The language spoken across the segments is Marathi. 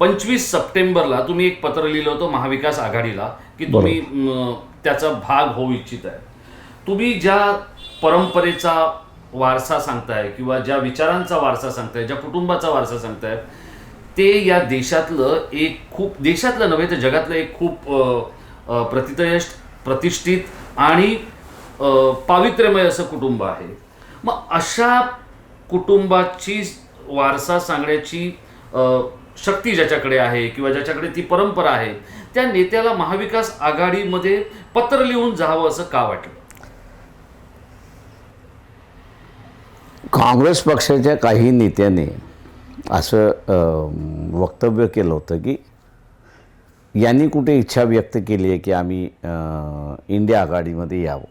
पंचवीस सप्टेंबरला तुम्ही एक पत्र लिहिलं होतं महाविकास आघाडीला की तुम्ही त्याचा भाग होऊ इच्छित आहे. तुम्ही ज्या परंपरेचा वारसा सांगताय किंवा ज्या विचारांचा वारसा सांगताय ज्या कुटुंबाचा वारसा सांगताय ते या देशातलं एक खूप देशातलं नव्हे तर जगातलं एक खूप प्रतितयश प्रतिष्ठित आणि पावित्र्यमय असं कुटुंब आहे. मग अशा कुटुंबाची वारसा सांगण्याची शक्ती ज्याच्याकडे आहे किंवा ज्याच्याकडे ती परंपरा आहे त्या नेत्याला महाविकास आघाडीमध्ये पत्र लिहून जावं असं का वाटलं? काँग्रेस पक्षाच्या काही नेत्याने असं वक्तव्य केलं होतं की यांनी कुठे इच्छा व्यक्त केली आहे की आम्ही इंडिया आघाडीमध्ये यावं?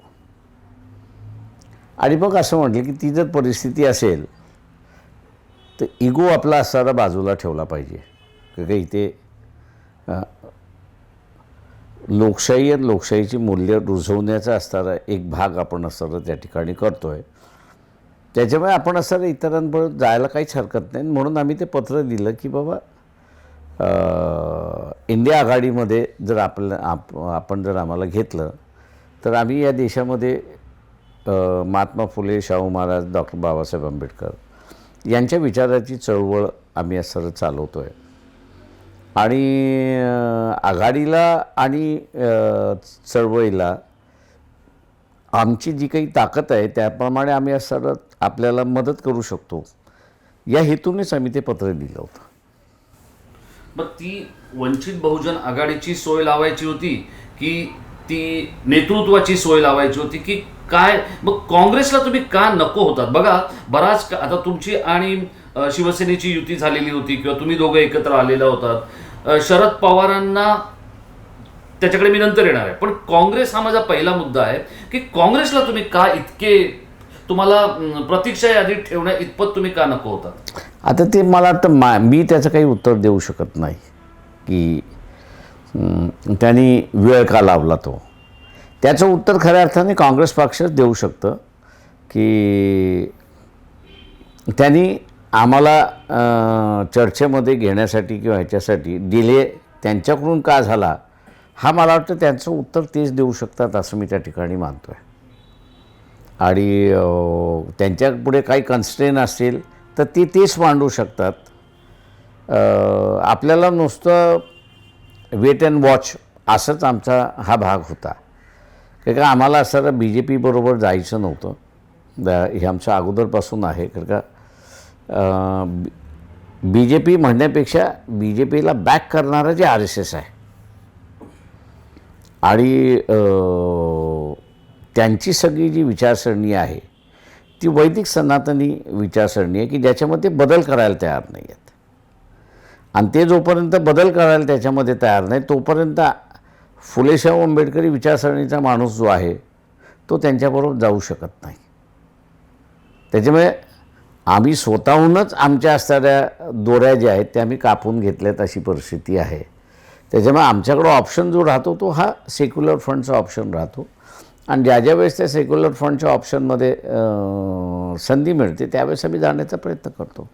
आणि मग असं म्हटलं की ती जर परिस्थिती असेल तर इगो आपला असणारा बाजूला ठेवला पाहिजे. की काही इथे लोकशाही आणि लोकशाहीची मूल्य रुजवण्याचा असणारा एक भाग आपण असणारा त्या ठिकाणी करतो आहे त्याच्यामुळे आपण असणारं इतरांबरोबर जायला काहीच हरकत नाही. म्हणून आम्ही ते पत्र दिलं की बाबा इंडिया आघाडीमध्ये जर आपलं आप आपण जर आम्हाला घेतलं तर आम्ही या देशामध्ये महात्मा फुले शाहू महाराज डॉक्टर बाबासाहेब आंबेडकर यांच्या विचाराची चळवळ आम्ही असं चालवतो आहे आणि आघाडीला आणि चळवळीला आमची जी काही ताकद आहे त्याप्रमाणे आम्ही असं आपल्याला मदत करू शकतो. या हेतूनेच आम्ही ते पत्र लिहिलं होतं. मग ती वंचित बहुजन आघाडीची सोय लावायची होती की ती नेतृत्वाची सोय लावायची होती की काय? मग काँग्रेसला तुम्ही का नको होतात? बघा बराच का- आता तुमची आणि शिवसेनेची युती झालेली होती किंवा तुम्ही दोघं एकत्र आलेला होतात. शरद पवारांना त्याच्याकडे मी नंतर येणार आहे. पण काँग्रेस हा माझा पहिला मुद्दा आहे की काँग्रेसला तुम्ही का इतके तुम्हाला प्रतीक्षा यादीत ठेवण्या इतपत तुम्ही का नको होतात? आता ते मला वाटतं मा मी त्याचं काही उत्तर देऊ शकत नाही. की त्यांनी वेळ का लावला तो? त्याचं उत्तर खऱ्या अर्थाने काँग्रेस पक्षच देऊ शकतं की त्यांनी आम्हाला चर्चेमध्ये घेण्यासाठी किंवा ह्याच्यासाठी डिले त्यांच्याकडून का झाला हा मला वाटतं त्यांचं उत्तर तेच देऊ शकतात असं मी त्या ठिकाणी मानतो आहे आणि त्यांच्यापुढे काही कन्स्ट्रेन असतील तर ते तेच मांडू शकतात. आपल्याला नुसतं वेट अँड वॉच असंच आमचा हा भाग होता. कारण का आम्हाला असं बी जे पीबरोबर जायचं नव्हतं. हे आमचं अगोदरपासून आहे. कारण का बी जे पी म्हणण्यापेक्षा बी जे पीला बॅक करणारं जे आर एस एस आहे. आणि त्यांची सगळी जी विचारसरणी आहे ती वैदिक सनातनी विचारसरणी आहे की ज्याच्यामध्ये बदल करायला तयार नाही आहेत आणि ते जोपर्यंत बदल करायला त्याच्यामध्ये तयार नाही तोपर्यंत फुलेशाहू आंबेडकरी विचारसरणीचा माणूस जो आहे तो त्यांच्याबरोबर जाऊ शकत नाही. त्याच्यामुळे आम्ही स्वतःहूनच आमच्या असणाऱ्या दोऱ्या ज्या आहेत त्या आम्ही कापून घेतल्यात अशी परिस्थिती आहे. त्याच्यामुळे आमच्याकडं ऑप्शन जो राहतो तो हा सेक्युलर फंडचा ऑप्शन राहतो. आणि ज्या ज्या वेळेस त्या सेक्युलर फंडच्या ऑप्शनमध्ये संधी मिळते त्यावेळेस आम्ही जाण्याचा प्रयत्न करतो.